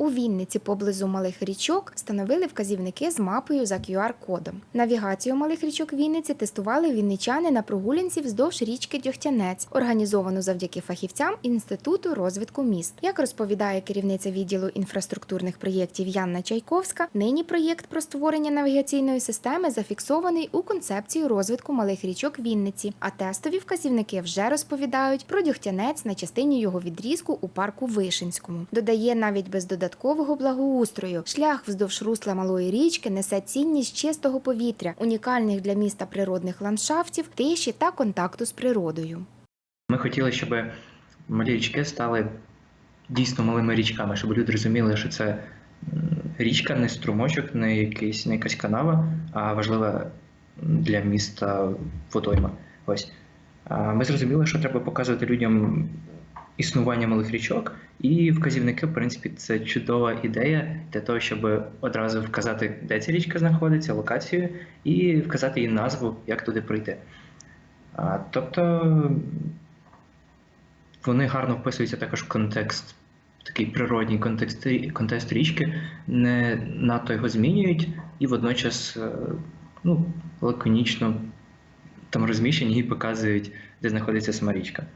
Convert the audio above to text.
У Вінниці поблизу малих річок встановили вказівники з мапою за QR-кодом. Навігацію малих річок Вінниці тестували вінничани на прогулянці вздовж річки Дьогтянець, організовану завдяки фахівцям Інституту розвитку міст. Як розповідає керівниця відділу інфраструктурних проєктів Янна Чайковська, нині проєкт про створення навігаційної системи зафіксований у концепції розвитку малих річок Вінниці, а тестові вказівники вже розповідають про Дьогтянець на частині його відрізку у парку Вишинському. Додає, навіть без додаткового благоустрою, шлях вздовж русла малої річки несе цінність чистого повітря, унікальних для міста природних ландшафтів, тиші та контакту з природою. Ми хотіли, щоб малі річки стали дійсно малими річками, щоб люди розуміли, що це річка, не струмочок, не якийсь, не якась канава, а важлива для міста водойма. Ось. Ми зрозуміли, що треба показувати людям існування малих річок, і вказівники, в принципі, це чудова ідея для того, щоб одразу вказати, де ця річка знаходиться, локацію, і вказати їй назву, як туди пройти. А, Тобто вони гарно вписуються також в контекст, такий природній контекст, контекст річки, не надто його змінюють і водночас е, ну, лаконічно там розміщені і показують, де знаходиться сама річка.